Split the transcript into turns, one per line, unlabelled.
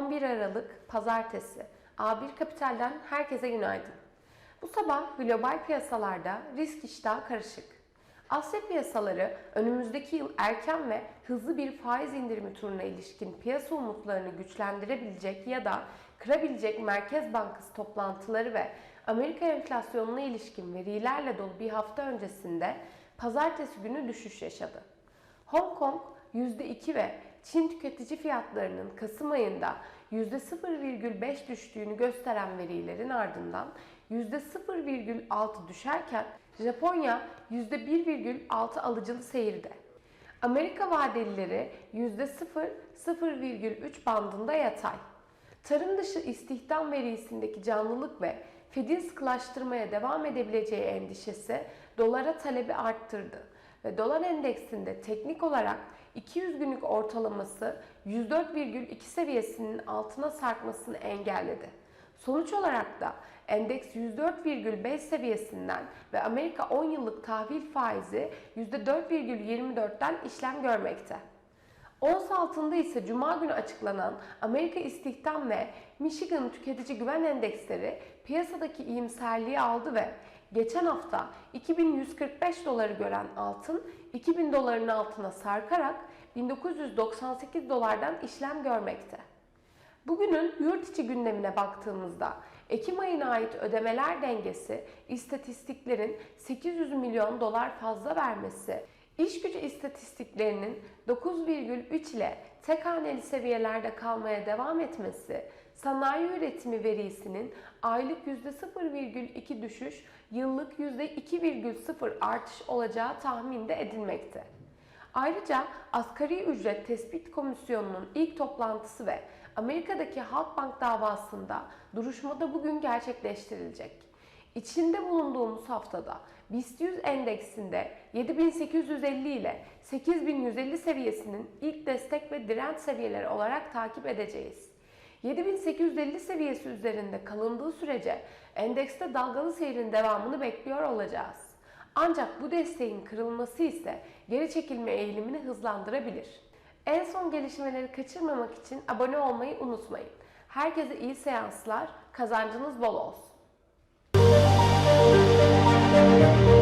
Bugün 11 Aralık Pazartesi. A1 Kapital'den herkese günaydın. Bu sabah global piyasalarda risk iştahı karışık. Asya piyasaları önümüzdeki yıl erken ve hızlı bir faiz indirimi turuna ilişkin piyasa umutlarını güçlendirebilecek ya da kırabilecek Merkez Bankası toplantıları ve Amerika enflasyonuna ilişkin verilerle dolu bir hafta öncesinde pazartesi günü düşüş yaşadı. Hong Kong %2 ve Çin tüketici fiyatlarının Kasım ayında %0,5 düştüğünü gösteren verilerin ardından %0,6 düşerken Japonya %1,6 alıcılı seyirde. Amerika vadelileri %0-0,3 bandında yatay. Tarım dışı istihdam verisindeki canlılık ve Fed'in sıkılaştırmaya devam edebileceği endişesi dolara talebi arttırdı ve dolar endeksinde teknik olarak 200 günlük ortalaması 104,2 seviyesinin altına sarkmasını engelledi. Sonuç olarak da endeks 104,5 seviyesinden ve Amerika 10 yıllık tahvil faizi %4,24'ten işlem görmekte. Ons altında ise Cuma günü açıklanan Amerika İstihdam ve Michigan Tüketici Güven Endeksleri piyasadaki iyimserliği aldı ve geçen hafta 2145 doları gören altın 2000 doların altına sarkarak 1998 dolardan işlem görmekte. Bugünün yurt içi gündemine baktığımızda Ekim ayına ait ödemeler dengesi istatistiklerin 800 milyon dolar fazla vermesi, iş gücü istatistiklerinin 9,3 ile tek haneli seviyelerde kalmaya devam etmesi, sanayi üretimi verisinin aylık %0,2 düşüş, yıllık %2,0 artış olacağı tahminde edilmekte. Ayrıca asgari ücret tespit komisyonunun ilk toplantısı ve Amerika'daki Halkbank davasında duruşmada bugün gerçekleştirilecek. İçinde bulunduğumuz haftada BIST 100 endeksinde 7850 ile 8150 seviyesinin ilk destek ve direnç seviyeleri olarak takip edeceğiz. 7850 seviyesi üzerinde kalındığı sürece endekste dalgalı seyrin devamını bekliyor olacağız. Ancak bu desteğin kırılması ise geri çekilme eğilimini hızlandırabilir. En son gelişmeleri kaçırmamak için abone olmayı unutmayın. Herkese iyi seanslar, kazancınız bol olsun. Thank you.